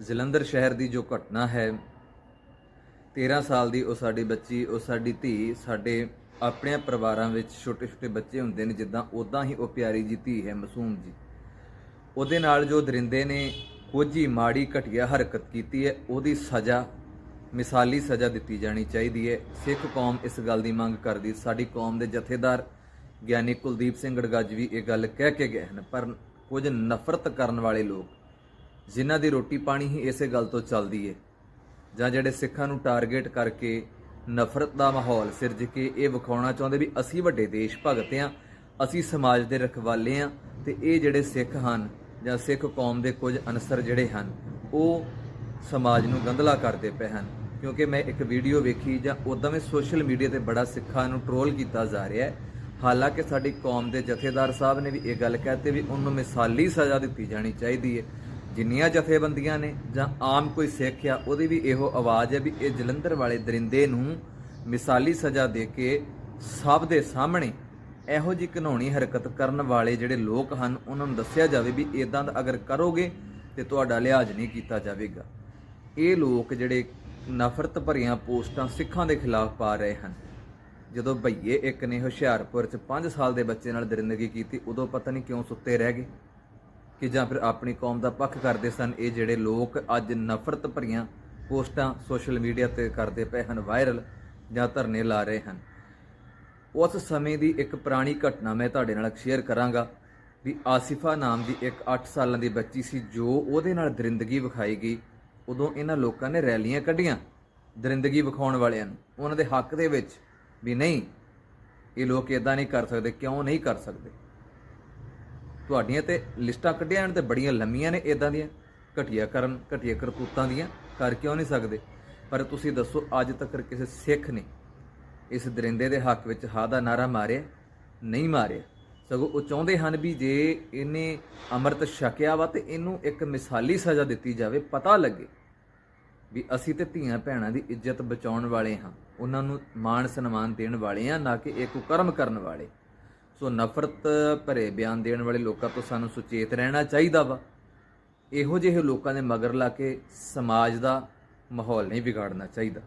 ਜਲੰਧਰ ਸ਼ਹਿਰ ਦੀ ਜੋ ਘਟਨਾ ਹੈ 13 ਸਾਲ ਦੀ ਉਹ ਸਾਡੀ ਬੱਚੀ, ਉਹ ਸਾਡੀ ਧੀ, ਸਾਡੇ ਆਪਣੇ ਪਰਿਵਾਰਾਂ ਵਿੱਚ ਛੋਟੇ ਛੋਟੇ ਬੱਚੇ ਹੁੰਦੇ ਨੇ, ਜਿੱਦਾਂ ਉਦਾਂ ਹੀ ਉਹ ਪਿਆਰੀ ਜੀ ਧੀ ਹੈ, ਮਾਸੂਮ ਜੀ। ਉਹਦੇ ਨਾਲ ਜੋ ਦਰਿੰਦੇ ਨੇ, ਕੋਝੀ ਮਾੜੀ ਘਟੀਆ ਹਰਕਤ ਕੀਤੀ ਹੈ, ਉਹਦੀ ਸਜ਼ਾ, ਮਿਸਾਲੀ ਸਜ਼ਾ ਦਿੱਤੀ ਜਾਣੀ ਚਾਹੀਦੀ ਹੈ। ਸਿੱਖ ਕੌਮ ਇਸ ਗੱਲ ਦੀ ਮੰਗ ਕਰਦੀ, ਸਾਡੀ ਕੌਮ ਦੇ ਜਥੇਦਾਰ ਗਿਆਨੀ ਕੁਲਦੀਪ ਸਿੰਘ ਗੜਗੱਜ ਵੀ ਇਹ ਗੱਲ ਕਹਿ ਕੇ ਗਏ ਹਨ, ਪਰ ਕੁਝ ਨਫ਼ਰਤ ਕਰਨ ਵਾਲੇ ਲੋਕ ਜਿਨ੍ਹਾਂ ਦੀ ਰੋਟੀ ਪਾਣੀ ਹੀ ਇਸੇ ਗੱਲ ਤੋਂ ਚੱਲਦੀ ਹੈ ਜਾਂ ਜਿਹੜੇ ਸਿੱਖਾਂ ਨੂੰ ਟਾਰਗੇਟ ਕਰਕੇ ਨਫ਼ਰਤ ਦਾ ਮਾਹੌਲ ਸਿਰਜ ਕੇ ਇਹ ਵਿਖਾਉਣਾ ਚਾਹੁੰਦੇ ਵੀ ਅਸੀਂ ਵੱਡੇ ਦੇਸ਼ ਭਗਤ ਹਾਂ ਅਸੀਂ ਸਮਾਜ ਦੇ ਰਖਵਾਲੇ ਹਾਂ ਤੇ ਇਹ ਜਿਹੜੇ ਸਿੱਖ ਹਨ ਜਾਂ ਸਿੱਖ ਕੌਮ ਦੇ ਕੁਝ ਅਨਸਰ ਜਿਹੜੇ ਹਨ, ਉਹ ਸਮਾਜ ਨੂੰ ਗੰਧਲਾ ਕਰਦੇ ਪਏ ਹਨ। ਕਿਉਂਕਿ ਮੈਂ ਇੱਕ ਵੀਡੀਓ ਵੇਖੀ ਜਾਂ ਉਦਾਂ ਵੀ ਸੋਸ਼ਲ ਮੀਡੀਆ ਤੇ ਬੜਾ ਸਿੱਖਾਂ ਨੂੰ ਟਰੋਲ ਕੀਤਾ ਜਾ ਰਿਹਾ ਹੈ। ਹਾਲਾਂਕਿ ਸਾਡੀ ਕੌਮ ਦੇ ਜਥੇਦਾਰ ਸਾਹਿਬ ਨੇ ਵੀ ਇਹ ਗੱਲ ਕਹਤੇ ਵੀ ਉਹਨੂੰ ਮਿਸਾਲੀ ਸਜ਼ਾ ਦਿੱਤੀ ਜਾਣੀ ਚਾਹੀਦੀ ਹੈ ਜਿੰਨੀਆਂ ਜਥੇਬੰਦੀਆਂ ਨੇ ਜਾਂ ਆਮ ਕੋਈ ਸਿੱਖ ਆ, ਉਹਦੀ ਵੀ ਇਹੋ ਆਵਾਜ਼ ਹੈ ਵੀ ਇਹ ਜਲੰਧਰ ਵਾਲੇ ਦਰਿੰਦੇ ਨੂੰ ਮਿਸਾਲੀ ਸਜ਼ਾ ਦੇ ਕੇ ਸਭ ਦੇ ਸਾਹਮਣੇ ਇਹੋ ਜੀ ਘਿਨੌਣੀ ਹਰਕਤ ਕਰਨ ਵਾਲੇ ਜਿਹੜੇ ਲੋਕ ਹਨ, ਉਹਨਾਂ ਨੂੰ ਦੱਸਿਆ ਜਾਵੇ ਵੀ ਇਦਾਂ ਦਾ ਅਗਰ ਕਰੋਗੇ ਤੇ ਤੁਹਾਡਾ ਲਿਹਾਜ਼ ਨਹੀਂ ਕੀਤਾ ਜਾਵੇਗਾ। ਇਹ ਲੋਕ ਜਿਹੜੇ ਨਫ਼ਰਤ ਭਰੀਆਂ ਪੋਸਟਾਂ ਸਿੱਖਾਂ ਦੇ ਖਿਲਾਫ ਪਾ ਰਹੇ ਹਨ। ਜਦੋਂ ਭਈਏ ਇੱਕ ਨੇ ਹੁਸ਼ਿਆਰਪੁਰ ਚ 5 ਸਾਲ ਦੇ ਬੱਚੇ ਨਾਲ ਦਰਿੰਦਗੀ ਕੀਤੀ, ਉਦੋਂ ਪਤਾ ਨਹੀਂ ਕਿਉਂ ਸੁੱਤੇ ਰਹਿ ਗਏ। ਕਿ ਜਾਂ ਫਿਰ ਆਪਣੀ ਕੌਮ ਦਾ ਪੱਖ ਕਰਦੇ ਸਨ, ਇਹ ਜਿਹੜੇ ਲੋਕ ਅੱਜ ਨਫ਼ਰਤ ਭਰੀਆਂ ਪੋਸਟਾਂ ਸੋਸ਼ਲ ਮੀਡੀਆ ਤੇ ਕਰਦੇ ਪਏ ਹਨ, ਵਾਇਰਲ ਜਾਂ ਧਰਨੇ ਲਾ ਰਹੇ ਹਨ। ਉਸ ਸਮੇਂ ਦੀ ਇੱਕ ਪੁਰਾਣੀ ਘਟਨਾ ਮੈਂ ਤੁਹਾਡੇ ਨਾਲ ਸ਼ੇਅਰ ਕਰਾਂਗਾ ਵੀ ਆਸਿਫਾ ਨਾਮ ਦੀ ਇੱਕ 8 ਸਾਲਾਂ ਦੀ ਬੱਚੀ ਸੀ, ਜੋ ਉਹਦੇ ਨਾਲ ਦਰਿੰਦਗੀ ਵਿਖਾਈ ਗਈ। ਉਦੋਂ ਇਹਨਾਂ ਲੋਕਾਂ ਨੇ ਰੈਲੀਆਂ ਕੱਢੀਆਂ ਦਰਿੰਦਗੀ ਵਿਖਾਉਣ ਵਾਲਿਆਂ ਨੂੰ। ਉਹਨਾਂ ਦੇ ਹੱਕ ਦੇ ਵਿੱਚ ਵੀ ਨਹੀਂ, ਇਹ ਲੋਕ ਇਦਾਂ ਨਹੀਂ ਕਰ ਸਕਦੇ, ਕਿਉਂ ਨਹੀਂ ਕਰ ਸਕਦੇ। ਤੁਹਾਡੀਆਂ ਤੇ ਲਿਸਟਾਂ ਕੱਢੀਆਂ ਹਨ ਤੇ ਬੜੀਆਂ ਲੰਮੀਆਂ ਨੇ ਇਦਾਂ ਦੀਆਂ, ਘਟੀਆ ਕਰਨ, ਘਟੀਆ ਕਰਤੂਤਾਂ ਦੀਆਂ, ਕਰ ਕਿਉਂ ਨਹੀਂ ਸਕਦੇ? ਪਰ ਤੁਸੀਂ ਦੱਸੋ, ਅੱਜ ਤੱਕ ਕਿਸੇ ਸਿੱਖ ਨੇ ਇਸ ਦਰਿੰਦੇ ਦੇ ਹੱਕ ਵਿੱਚ ਹਾ ਦਾ ਨਾਰਾ ਮਾਰਿਆ, ਨਹੀਂ ਮਾਰਿਆ? ਸਗੋਂ ਉਹ ਚਾਹੁੰਦੇ ਹਨ ਵੀ ਜੇ ਇਹਨੇ ਅੰਮ੍ਰਿਤ ਛਕਿਆ ਵਾ ਤੇ ਇਹਨੂੰ ਇੱਕ ਮਿਸਾਲੀ ਸਜ਼ਾ ਦਿੱਤੀ ਜਾਵੇ, ਪਤਾ ਲੱਗੇ ਵੀ ਅਸੀਂ ਤੇ ਧੀਆਂ ਭੈਣਾਂ ਦੀ ਇੱਜ਼ਤ ਬਚਾਉਣ ਵਾਲੇ ਹਾਂ, ਉਹਨਾਂ ਨੂੰ ਮਾਣ ਸਨਮਾਨ ਦੇਣ ਵਾਲੇ ਹਾਂ, ਨਾ ਕਿ ਇਹ ਕੁਕਰਮ ਕਰਨ ਵਾਲੇ। ਸੋ ਨਫ਼ਰਤ ਭਰੇ ਬਿਆਨ ਦੇਣ ਵਾਲੇ ਲੋਕਾਂ ਤੋਂ ਸਾਨੂੰ ਸੁਚੇਤ ਰਹਿਣਾ ਚਾਹੀਦਾ ਵਾ। ਇਹੋ ਜਿਹੇ ਲੋਕਾਂ ਦੇ ਮਗਰ ਲਾ ਕੇ ਸਮਾਜ ਦਾ ਮਾਹੌਲ ਨਹੀਂ ਵਿਗਾੜਨਾ ਚਾਹੀਦਾ।